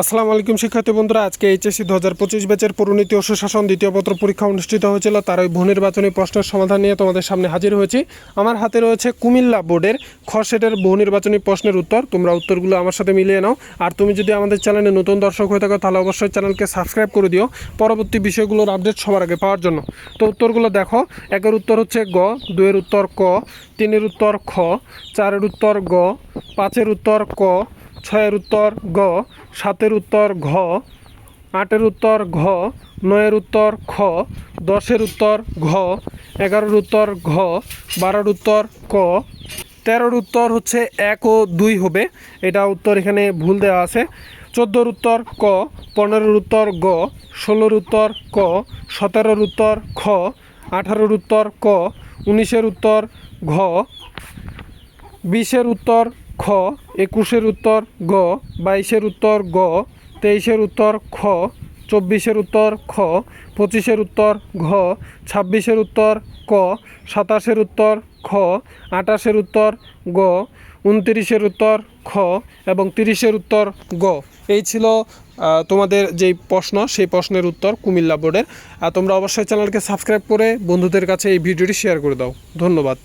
আসসালামু আলাইকুম, শিক্ষার্থী বন্ধুরা। আজকে এইচএসসি দু হাজার পঁচিশ ব্যাচের পরিণতি ও সুশাসন দ্বিতীয় পত্র পরীক্ষা অনুষ্ঠিত হয়েছিল। তার ওই বহুনির্বাচনী প্রশ্নের সমাধান নিয়ে তোমাদের সামনে হাজির হয়েছি। আমার হাতে রয়েছে কুমিল্লা বোর্ডের খ সেটের বহুনির্বাচনী প্রশ্নের উত্তর। তোমরা উত্তরগুলো আমার সাথে মিলিয়ে নাও। আর তুমি যদি আমাদের চ্যানেলে নতুন দর্শক হয়ে থাকো, তাহলে অবশ্যই চ্যানেলকে সাবস্ক্রাইব করে দিও পরবর্তী বিষয়গুলোর আপডেট সবার আগে পাওয়ার জন্য। তো উত্তরগুলো দেখো। একের উত্তর হচ্ছে গ দুয়ের উত্তর ক, তিনের উত্তর খ, চারের উত্তর গ, পাঁচের উত্তর ক ছয়ের উত্তর গ, সাতের উত্তর ঘ, আটের উত্তর ঘ, নয়ের উত্তর খ, দশের উত্তর ঘ, এগারোর উত্তর ঘ, বারোর উত্তর ক, তেরোর উত্তর হচ্ছে এক ও দুই হবে। এটা উত্তর এখানে ভুল দেওয়া আছে। চোদ্দোর উত্তর ক, পনেরোর উত্তর গ, ষোলোর উত্তর ক, সতেরোর উত্তর খ, আঠারোর উত্তর ক, উনিশের উত্তর ঘ, বিশের উত্তর খ, একুশের উত্তর গ, বাইশের উত্তর গ, তেইশের উত্তর খ, চব্বিশের উত্তর খ, পঁচিশের উত্তর ঘ, ছাব্বিশের উত্তর ক, সাতাশের উত্তর খ আটাশের উত্তর গ, উনতিরিশের উত্তর খ এবং তিরিশের উত্তর গ। এই ছিল তোমাদের যেই প্রশ্ন, সেই প্রশ্নের উত্তর কুমিল্লা বোর্ডের। আর তোমরা অবশ্যই চ্যানেলকে সাবস্ক্রাইব করে বন্ধুদের কাছে এই ভিডিওটি শেয়ার করে দাও। ধন্যবাদ।